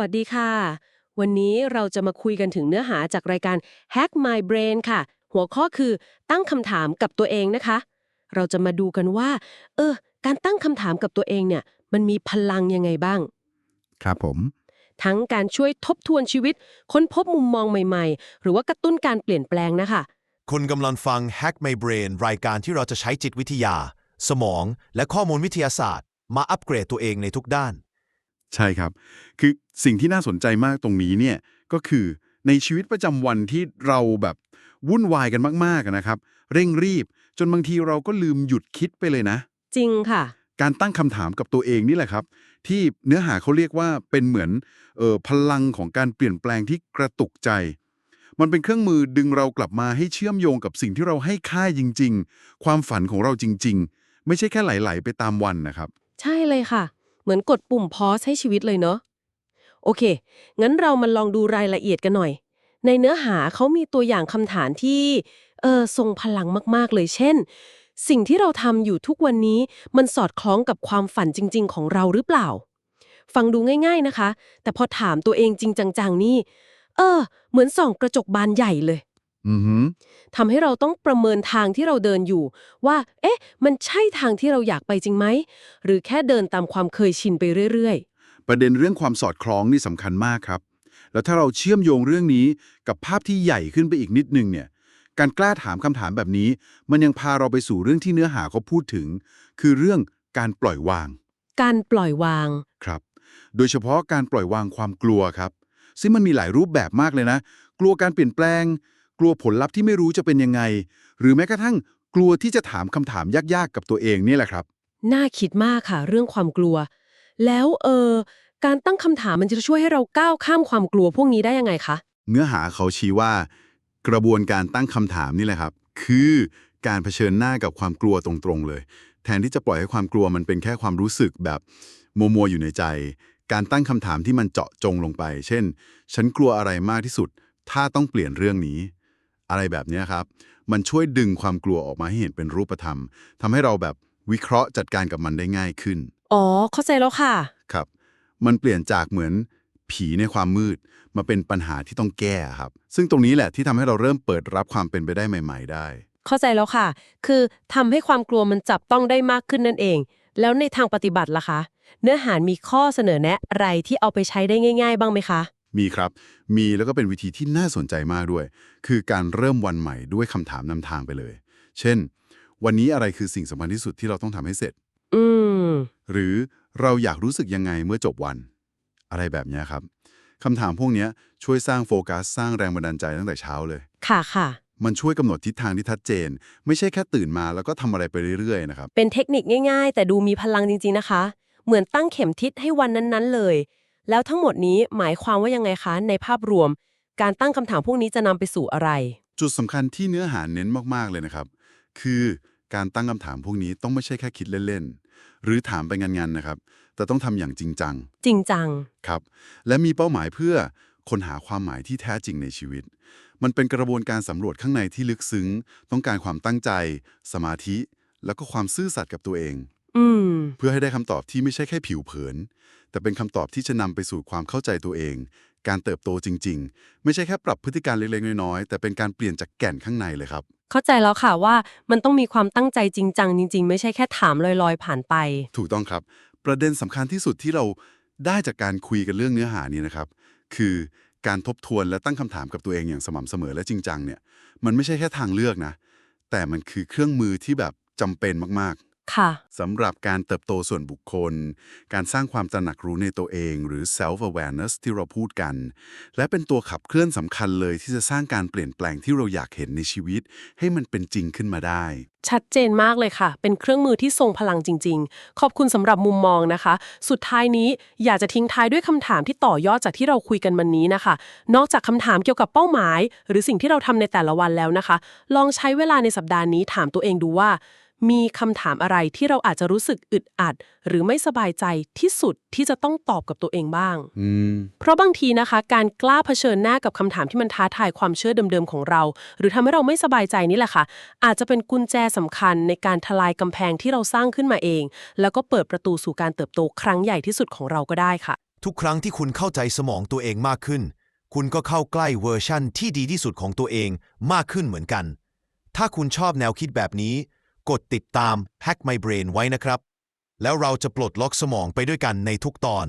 วัสดีค่ะ วันนี้เราจะมาคุยกันถึงเนื้อหาจากรายการ Hack My Brain ค่ะ หัวข้อคือตั้งคำถามกับตัวเองนะคะ เราจะมาดูกันว่า เออ การตั้งคำถามกับตัวเองเนี่ย มันมีพลังยังไงบ้าง ครับผม ทั้งการช่วยทบทวนชีวิต ค้นพบมุมมองใหม่ๆ หรือว่ากระตุ้นการเปลี่ยนแปลงนะคะ คุณกำลังฟัง Hack My Brain รายการที่เราจะใช้จิตวิทยา สมอง และข้อมูลวิทยาศาสตร์ มาอัปเกรดตัวเองในทุกด้าน ใช่ครับ คือสิ่งที่น่าสนใจมากตรงนี้เนี่ยก็คือในชีวิตประจำวันที่เราแบบวุ่นวายกันมากๆนะครับ เร่งรีบ จนบางทีเราก็ลืมหยุดคิดไปเลยนะ จริงค่ะ การตั้งคำถามกับตัวเองนี่แหละครับ ที่เนื้อหาเขาเรียกว่าเป็นเหมือนเออพลังของการเปลี่ยนแปลงที่กระตุกใจ มันเป็นเครื่องมือดึงเรากลับมาให้เชื่อมโยงกับสิ่งที่เราให้ค่าจริง ๆ ความฝันของเราจริง ๆ ไม่ใช่แค่ไหลๆไปตามวันนะครับ ใช่เลยค่ะ เหมือนกดปุ่มพอสให้ชีวิตเลยเนาะโอเค งั้นเรามาลองดูรายละเอียดกันหน่อย ในเนื้อหาเขามีตัวอย่างคำถามที่เออทรงพลังมากๆเลยเช่น สิ่งที่เราทำอยู่ทุกวันนี้มันสอดคล้องกับความฝันจริง ๆ ของเราหรือเปล่า ฟังดูง่าย ๆนะคะ แต่พอถามตัวเองจริงจังๆนี่ เออ เหมือนส่องกระจกบานใหญ่เลย ทำให้เราต้องประเมินทางที่เราเดินอยู่ ว่า เอ๊ะ มันใช่ทางที่เราอยากไปจริงไหม หรือแค่เดินตามความเคยชินไปเรื่อยประเด็นเรื่องความสอดคล้องนี่สำคัญมากครับ แล้วถ้าเราเชื่อมโยงเรื่องนี้กับภาพที่ใหญ่ขึ้นไปอีกนิดนึงเนี่ยการกล้าถามคำถามแบบนี้ มันยังพาเราไปสู่เรื่องที่เนื้อหาเขาพูดถึง คือเรื่องการปล่อยวางๆการปล่อยวางครับ โดยเฉพาะการปล่อยวางความกลัวครับ ซึ่งมันมีหลายรูปแบบมากเลยนะ กลัวการเปลี่ยนแปลง กลัวผลลัพธ์ที่ไม่รู้จะเป็นยังไง หรือแม้กระทั่งกลัวที่จะถามคำถามยากๆ กับตัวเองนี่แหละครับ น่าคิดมากค่ะ เรื่องความกลัว แล้วเออการตั้งคำถามมันจะช่วยให้เราก้าวข้ามความกลัวพวกนี้ได้ยังไงคะเนื้อหาเขาชี้ว่า กระบวนการตั้งคำถามนี่แหละครับ คือการเผชิญหน้ากับความกลัวตรงๆเลย แทนที่จะปล่อยให้ความกลัวมันเป็นแค่ความรู้สึกแบบมัวๆอยู่ในใจ การตั้งคำถามที่มันเจาะจงลงไป เช่น ฉันกลัวอะไรมากที่สุด ถ้าต้องเปลี่ยนเรื่องนี้ อะไรแบบเนี้ยครับ มันช่วยดึงความกลัวออกมาให้เห็นเป็นรูปธรรมทำให้เราแบบวิเคราะห์จัดการกับมันได้ง่ายขึ้น อ๋อ เข้าใจแล้วค่ะ ครับ มันเปลี่ยนจากเหมือนผีในความมืด มาเป็นปัญหาที่ต้องแก้ครับ ซึ่งตรงนี้แหละที่ทำให้เราเริ่มเปิดรับความเป็นไปได้ใหม่ ๆ ได้ เข้าใจแล้วค่ะ คือทำให้ความกลัวมันจับต้องได้มากขึ้นนั่นเอง แล้วในทางปฏิบัติล่ะคะ เนื้อหามีข้อเสนอแนะอะไรที่เอาไปใช้ได้ง่าย ๆ บ้างไหมคะ มีครับ มีแล้วก็เป็นวิธีที่น่าสนใจมากด้วย คือการเริ่มวันใหม่ด้วยคำถามนำทางไปเลย เช่น วันนี้อะไรคือสิ่งสำคัญที่สุดที่เราต้องทำให้เสร็จ อืมหรือเราอยากรู้สึกยังไงเมื่อจบวัน อะไรแบบเนี้ยครับคำถามพวกเนี้ยช่วยสร้างโฟกัสสร้างแรงบันดาลใจตั้งแต่เช้าเลย ค่ะค่ะมันช่วยกำหนดทิศทางที่ชัดเจน ไม่ใช่แค่ตื่นมาแล้วก็ทำอะไรไปเรื่อยๆนะครับ เป็นเทคนิคง่ายๆ แต่ดูมีพลังจริงๆนะคะ เหมือนตั้งเข็มทิศให้วันนั้นๆเลย แล้วทั้งหมดนี้หมายความว่ายังไงคะ ในภาพรวม การตั้งคำถามพวกนี้จะนำไปสู่อะไร จุดสำคัญที่เนื้อหาเน้นมากๆเลยนะครับ คือการตั้งคำถามพวกนี้ต้องไม่ใช่แค่คิดเล่นๆ หรือถามไปงานๆนะครับ แต่ต้องทำอย่างจริงจัง จริงจัง ครับ และมีเป้าหมายเพื่อค้นหาความหมายที่แท้จริงในชีวิต มันเป็นกระบวนการสำรวจข้างในที่ลึกซึ้ง ต้องการความตั้งใจ สมาธิ แล้วก็ความซื่อสัตย์กับตัวเองอืม เพื่อให้ได้คำตอบที่ไม่ใช่แค่ผิวเผิน แต่เป็นคำตอบที่จะนำไปสู่ความเข้าใจตัวเอง การเติบโตจริง ๆ ไม่ใช่แค่ปรับพฤติการเล็กๆน้อยๆแต่เป็นการเปลี่ยนจากแก่นข้างในเลยครับ เข้าใจแล้วค่ะว่ามันต้องมีความตั้งใจจริงจังจริง ๆ ไม่ใช่แค่ถามลอยๆ ผ่านไป ถูกต้องครับ ประเด็นสำคัญที่สุดที่เราได้จากการคุยกันเรื่องเนื้อหานี้นะครับ คือการทบทวนและตั้งคำถามกับตัวเองอย่างสม่ำเสมอและจริงจังเนี่ย มันไม่ใช่แค่ทางเลือกนะ แต่มันคือเครื่องมือที่แบบจำเป็นมาก ค่ะๆสำหรับการเติบโตส่วนบุคคล การสร้างความตระหนักรู้ในตัวเองหรือ self awareness ที่เราพูดกัน และเป็นตัวขับเคลื่อนสำคัญเลยที่จะสร้างการเปลี่ยนแปลงที่เราอยากเห็นในชีวิต ให้มันเป็นจริงขึ้นมาได้ ชัดเจนมากเลยค่ะ เป็นเครื่องมือที่ทรงพลังจริง ๆ ขอบคุณสำหรับมุมมองนะคะ สุดท้ายนี้อยากจะทิ้งท้ายด้วยคำถามที่ต่อยอดจากที่เราคุยกันวันนี้นะคะ นอกจากคำถามเกี่ยวกับเป้าหมาย หรือสิ่งที่เราทำในแต่ละวันแล้วนะคะ ลองใช้เวลาในสัปดาห์นี้ถามตัวเองดูว่า มีคำถามอะไรที่เราอาจจะรู้สึกอึดอัด หรือไม่สบายใจที่สุดที่จะต้องตอบกับตัวเองบ้างอืมเพราะบางทีนะคะ การกล้าเผชิญหน้ากับคำถามที่มันท้าทายความเชื่อเดิมๆของเรา หรือทำให้เราไม่สบายใจนี่แหละค่ะ อาจจะเป็นกุญแจสำคัญในการทลายกำแพงที่เราสร้างขึ้นมาเอง แล้วก็เปิดประตูสู่การเติบโตครั้งใหญ่ที่สุดของเราก็ได้ค่ะ ทุกครั้งที่คุณเข้าใจสมองตัวเองมากขึ้น คุณก็เข้าใกล้เวอร์ชั่นที่ดีที่สุดของตัวเองมากขึ้นเหมือนกัน ถ้าคุณชอบแนวคิดแบบนี้ กดติดตาม Hack My Brain ไว้นะครับ แล้วเราจะปลดล็อกสมองไปด้วยกันในทุกตอน